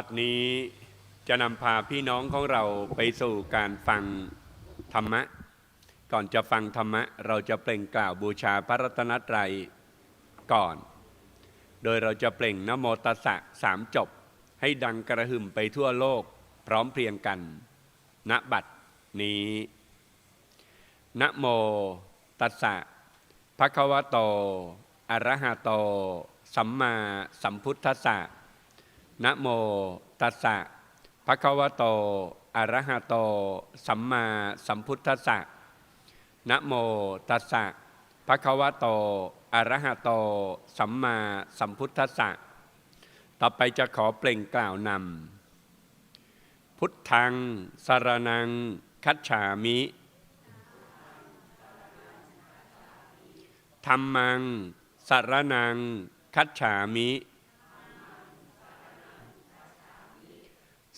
บัดนี้จะนำพาพี่น้องของเราไปสู่การฟังธรรมะ ก่อนจะฟังธรรมะ เราจะเปล่งกล่าวบูชาพระรัตนตรัยก่อน โดยเราจะเปล่งนโมตัสสะสามจบ ให้ดังกระหึ่มไปทั่วโลกพร้อมเพรียงกัน ณบัดนี้นะโมตัสสะภะคะวะโต อะระหะโต สัมมาสัมพุทธัสสะ นะโมตัสสะภะคะวะโตอะระหะโต สัมมาสัมพุทธัสสะนะโมตัสสะภะคะวะโตอะระหะโต สัมมาสัมพุทธัสสะต่อไปจะขอเปล่งกล่าวนำพุทธังสารนัง คัจฉามิธรรมังสารนัง คัจฉามิ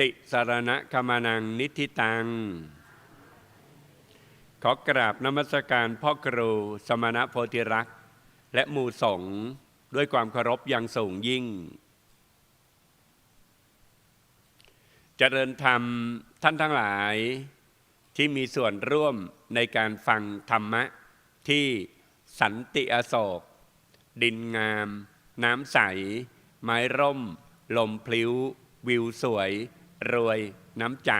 ติสารณะกมนังนิธิตัง ขอกราบนมัสการพ่อครูสมณะโพธิรักษ์ และหมู่สงด้วยความเคารพอย่างสูงยิ่ง เจริญธรรมท่านทั้งหลาย ที่มีส่วนร่วมในการฟังธรรมะ ที่สันติอโศก ดินงาม น้ำใส ไม้ร่ม ลมพลิ้ว วิวสวย รวยน้ำใจ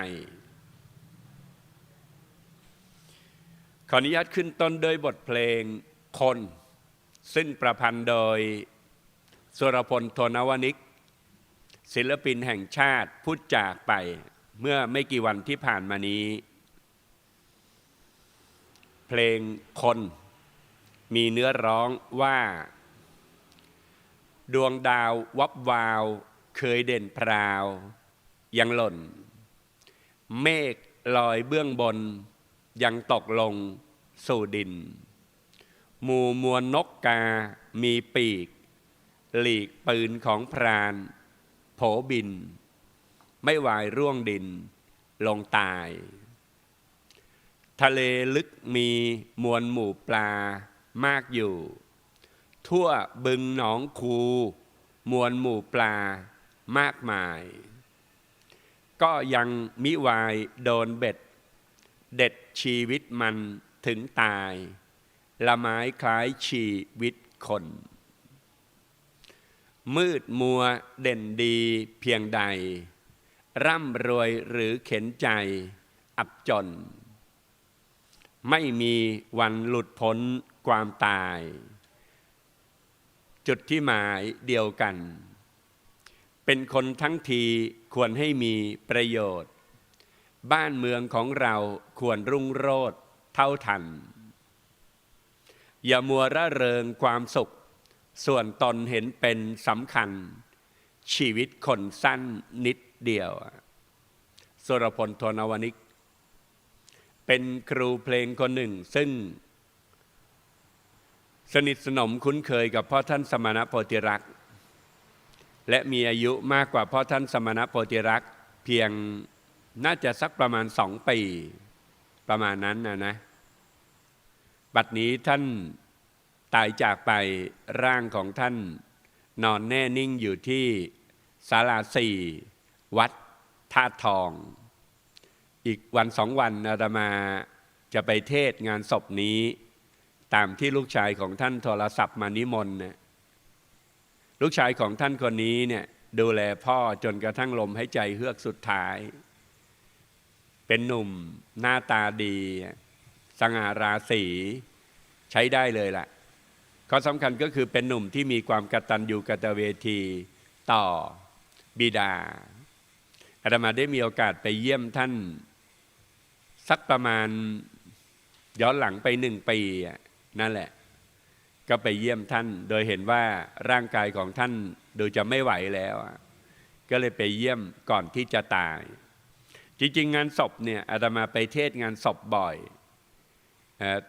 ขออนุญาตขึ้นต้นโดยบทเพลงคน ซึ่งประพันธ์โดยสุรพลโทนวนิก ศิลปินแห่งชาติพูดจากไปเมื่อไม่กี่วันที่ผ่านมานี้ เพลงคนมีเนื้อร้องว่า ดวงดาววับวาว เคยเด่นพราว ยังหล่น เมฆลอยเบื้องบน ยังตกลงสู่ดิน หมู่มวลนกกา มีปีก หลีกปืนของพรานโผบิน ไม่วายร่วงดิน ลงตาย ทะเลลึกมีมวลหมู่ปลามากอยู่ ทั่วบึงหนองคู มวลหมู่ปลามากมาย ก็ยังมิวายโดนเบ็ด เด็ดชีวิตมันถึงตาย ละไม้คล้ายชีวิตคน มืดมัวเด่นดีเพียงใด ร่ำรวยหรือเข็นใจ อับจน ไม่มีวันหลุดพ้นความตาย จุดที่หมายเดียวกัน เป็นคนทั้งที ควรให้มีประโยชน์ บ้านเมืองของเราควรรุ่งโรจน์เท่าทัน อย่ามัวระเริงความสุข ส่วนตนเห็นเป็นสำคัญ ชีวิตคนสั้นนิดเดียวสุรพลทนวนิก เป็นครูเพลงคนหนึ่ง ซึ่ง สนิทสนมคุ้นเคยกับพ่อท่านสมณโพธิรักษ์ และมีอายุมากกว่าพ่อท่านสมณโพธิรักษ์เพียงน่าจะสักประมาณสองปีประมาณนั้นนะนะ บัดนี้ท่านตายจากไปร่างของท่าน นอนแน่นิ่งอยู่ที่ศาลาสี่วัดท่าตุทอง อีกวันสองวันอาตมาจะไปเทศงานศพนี้ ตามที่ลูกชายของท่านโทรศัพท์มานิมนต์นะ ลูกชายของท่านคนนี้เนี่ยดูแลพ่อจนกระทั่งลมหายใจเฮือกสุดท้าย เป็นหนุ่มหน้าตาดี สง่าราศีใช้ได้เลยล่ะข้อสำคัญก็คือเป็นหนุ่มที่มีความกตัญญูกตเวทีต่อบิดาอาตมาได้มีโอกาสไปเยี่ยมท่าน สักประมาณย้อนหลังไปหนึ่งปีนั่นแหละ ก็ไปเยี่ยมท่าน โดยเห็นว่าร่างกายของท่านดูจะไม่ไหวแล้ว ก็เลยไปเยี่ยมก่อนที่จะตาย จริง ๆ งานศพเนี่ยอาตมาไปเทศงานศพบ่อย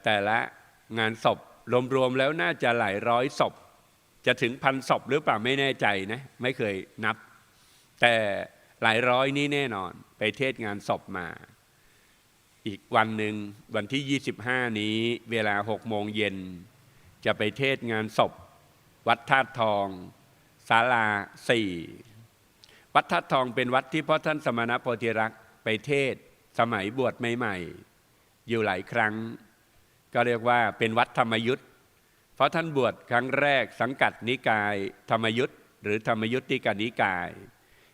แต่ละงานศพรวม ๆ แล้วน่าจะหลายร้อยศพ จะถึงพันศพหรือเปล่าไม่แน่ใจนะ ไม่เคยนับ แต่หลายร้อยนี่แน่นอน ไปเทศงานศพมา อีกวันหนึ่งวันที่ 25 นี้เวลา6โมงเย็น จะไปเทศงานศพ วัดธาตุทองศาลาสี่วัดธาตุทองเป็นวัดที่พ่อท่านสมณโพธิรักษ์ไปเทศสมัยบวชใหม่ๆ อยู่หลายครั้ง ก็เรียกว่าเป็นวัดธรรมยุทธ์เพราะท่านบวชครั้งแรกสังกัดนิกาย ธรรมยุทธ์หรือธรรมยุทธิกานิกาย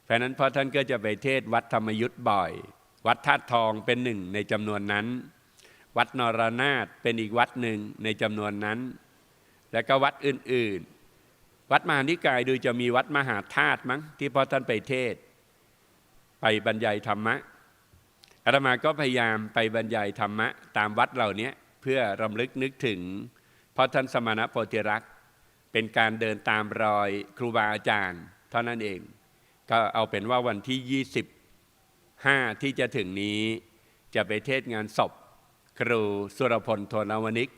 เพราะนั้นพ่อท่านก็จะไปเทศวัดธรรมยุทธ์บ่อย วัดธาตุทองเป็นหนึ่งในจำนวนนั้น วัดนรนาถเป็นอีกวัดหนึ่งในจำนวนนั้น แล้วก็วัดอื่นๆ วัดมหานิกายดูจะมีวัดมหาธาตุมั้งที่พ่อท่านไปเทศ ไปบรรยายธรรมะอาตมาก็พยายามไปบรรยายธรรมะ ตามวัดเหล่านี้เพื่อรำลึกนึกถึงพ่อท่านสมณโพธิรักษ์เป็นการเดินตามรอยครูบาอาจารย์ เท่านั้นเอง ก็เอาเป็นว่าวันที่ 25 ที่จะถึงนี้ จะไปเทศงานศพ ครูสุรพลโทนวนิก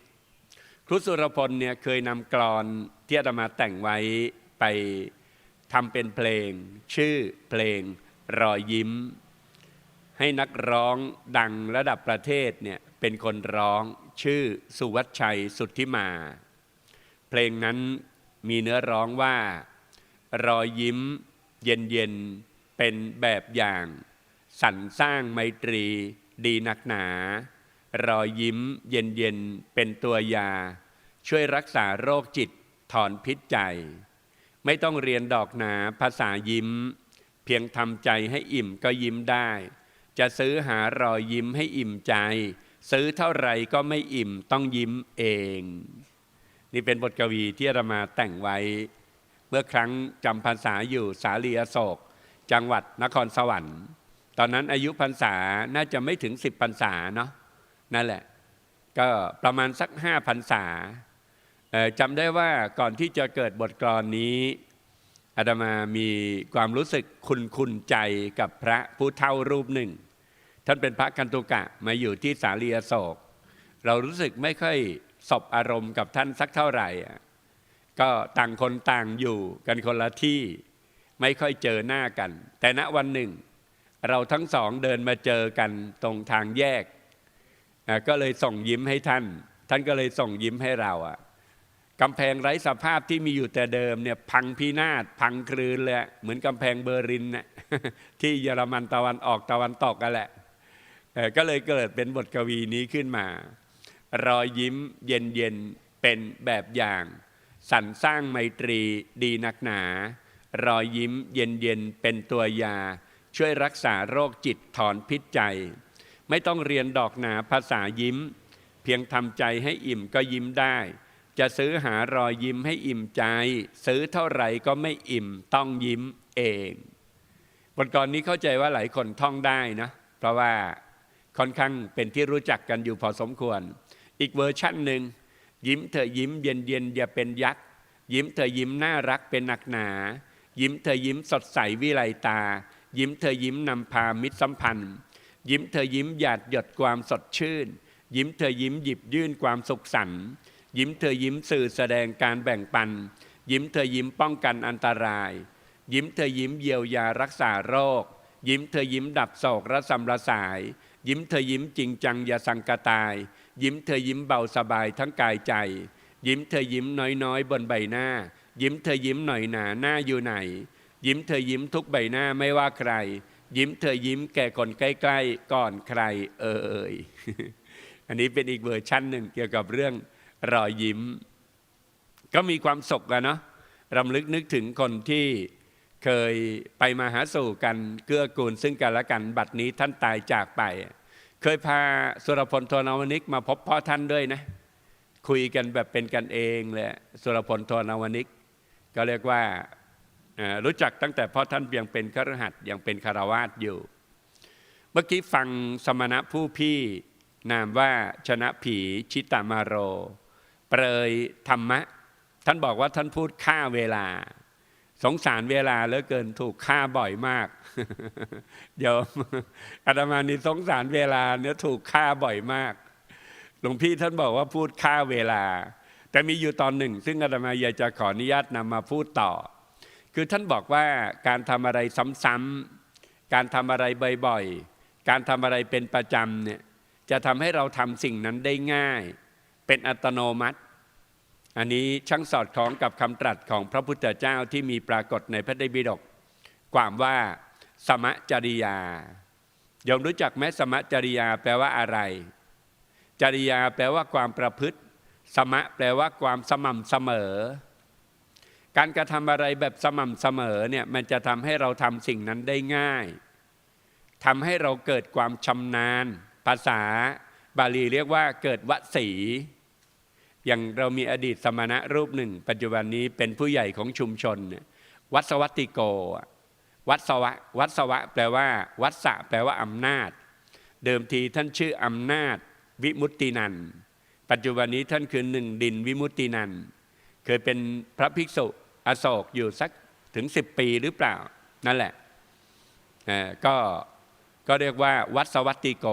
ครูสุรพลเนี่ยเคยนำกรอนที่อาตมาแต่งไว้ไปทำเป็นเพลง ชื่อเพลงรอยยิ้ม ให้นักร้องดังระดับประเทศเนี่ยเป็นคนร้องชื่อสุวัชชัยสุทธิมา เพลงนั้นมีเนื้อร้องว่า รอยยิ้ม เย็นเย็นเป็นแบบอย่าง สรรสร้างไมตรีดีนักหนา รอยยิ้มเย็นเย็นๆ เป็นตัวยา ช่วยรักษาโรคจิตถอนพิษใจ ไม่ต้องเรียนดอกหนาภาษายิ้ม เพียงทำใจให้อิ่มก็ยิ้มได้ จะซื้อหารอยยิ้มให้อิ่มใจ ซื้อเท่าไหร่ก็ไม่อิ่มต้องยิ้มเอง นี่เป็นบทกวีที่อามาแต่งไว้ เมื่อครั้งจำพรรษาอยู่สาลีอโศก จังหวัดนครสวรรค์ ตอนนั้นอายุพรรษาน่าจะไม่ถึงสิบพรรษาเนาะ นั่นแหละ ก็ประมาณสักห้าพรรษาจำได้ว่าก่อนที่จะเกิดบทกลอนนี้อาตมามีความรู้สึกคุณคุณใจกับพระผู้เท่ารูปหนึ่ง ท่านเป็นพระกันตุกะมาอยู่ที่สาลีอโศก เรารู้สึกไม่ค่อยสบอารมณ์กับท่านสักเท่าไหร่ ก็ต่างคนต่างอยู่กันคนละที่ไม่ค่อยเจอหน้ากัน แต่ณวันหนึ่ง เราทั้งสองเดินมาเจอกันตรงทางแยก ก็เลยส่งยิ้มให้ท่าน ท่านก็เลยส่งยิ้มให้เราอะกำแพงไร้สภาพที่มีอยู่แต่เดิมเนี่ยพังพินาศพังคลืนเลยเหมือนกำแพงเบอร์ลินน่ะที่เยอรมันตะวันออกตะวันตกกันแหละก็เลยเกิดเป็นบทกวีนี้ขึ้นมา รอยยิ้มเย็นเย็นเป็นแบบอย่าง สรรสร้างไมตรีดีนักหนา รอยยิ้มเย็นเย็นเป็นตัวยา ช่วยรักษาโรคจิตถอนพิษใจ ไม่ต้องเรียนดอกหนาภาษายิ้ม เพียงทำใจให้อิ่มก็ยิ้มได้ จะซื้อหารอยยิ้มให้อิ่มใจ ซื้อเท่าไหร่ก็ไม่อิ่มต้องยิ้มเองบทกรนี้เข้าใจว่าหลายคนท่องได้นะเพราะว่าค่อนข้างเป็นที่รู้จักกันอยู่พอสมควร อีกเวอร์ชั่นหนึ่งยิ้มเธอยิ้มเย็นเย็นอย่าเป็นยักษ์ยิ้มเธอยิ้มน่ารักเป็นหนักหนา ยิ้มเธอยิ้มสดใสวิไลตา ยิ้มเธอยิ้มนำพามิตรสัมพันธ์ ยิ้มเธอยิ้มหยาดหยดความสดชื่น ยิ้มเธอยิ้มหยิบยื่นความสุขสันต์ยิ้มเธอยิ้มสื่อแสดงการแบ่งปัน ยิ้มเธอยิ้มป้องกันอันตราย ยิ้มเธอยิ้มเยียวยารักษาโรค ยิ้มเธอยิ้มดับโศกระสำระสาย ยิ้มเธอยิ้มจริงจังอย่าสังกตาย ยิ้มเธอยิ้มเบาสบายทั้งกายใจ ยิ้มเธอยิ้มน้อยๆ บนใบหน้า ยิ้มเธอยิ้มหน่อยหนาหน้าอยู่ไหน ยิ้มเธอยิ้มทุกใบหน้าไม่ว่าใคร ยิ้มเธอยิ้มแก่คนใกล้ ๆ ก่อนใครเอ่ย อันนี้เป็นอีกเวอร์ชั่นหนึ่งเกี่ยวกับเรื่องรอยยิ้ม ก็มีความสุขอะเนาะรำลึกนึกถึงคนที่เคยไปมาหาสู่กันเกื้อกูลซึ่งกันและกัน บัดนี้ท่านตายจากไป เคยพาสุรพลโทนวนิกมาพบพ่อท่านด้วยนะ คุยกันแบบเป็นกันเองเลยสุรพลโทนวนิก ก็เรียกว่า รู้จักตั้งแต่พ่อท่านยังเป็นครหัสยังเป็นคารวาสอยู่ เมื่อกี้ฟังสมณะผู้พี่นามว่าชนะผีชิตามาโร เปรยธรรมะ ท่านบอกว่าท่านพูดฆ่าเวลา สงสารเวลาเหลือเกินถูกฆ่าบ่อยมากเดี๋ยวอาตมานี่สงสารเวลาเนี่ยถูกฆ่าบ่อยมาก หลวงพี่ท่านบอกว่าพูดฆ่าเวลา แต่มีอยู่ตอนหนึ่ง ซึ่งอาตมาอยากจะขออนุญาตนำมาพูดต่อ คือท่านบอกว่าการทำอะไรซ้ำๆการทำอะไรบ่อยๆ การทำอะไรเป็นประจำเนี่ยจะทำให้เราทำสิ่งนั้นได้ง่าย เป็นอัตโนมัติ อันนี้ช่างสอดคล้องกับคำตรัสของพระพุทธเจ้าที่มีปรากฏในพระไตรปิฎกความว่าสมจริยาโยมรู้จักไหมสมจริยาแปลว่าอะไร จริยาแปลว่าความประพฤติ สมะแปลว่าความสม่ำเสมอ การกระทำอะไรแบบสม่ำเสมอเนี่ยมันจะทำให้เราทำสิ่งนั้นได้ง่ายทำให้เราเกิดความชำนาญ ภาษาบาลีเรียกว่าเกิดวสี อย่างเรามีอดีตสมณะรูปหนึ่ง ปัจจุบันนี้เป็นผู้ใหญ่ของชุมชน วัดสวัตติโก วัดสวะวัดสวะแปลว่า วัดสะแปลว่าอำนาจ เดิมทีท่านชื่ออำนาจ วิมุตตินัน ปัจจุบันนี้ท่านคือหนึ่งดินวิมุตตินันเคยเป็นพระภิกษุ อโศกอยู่สักถึงสิบปีหรือเปล่านั่นแหละก็ก็เรียกว่าวัดสวัตติโก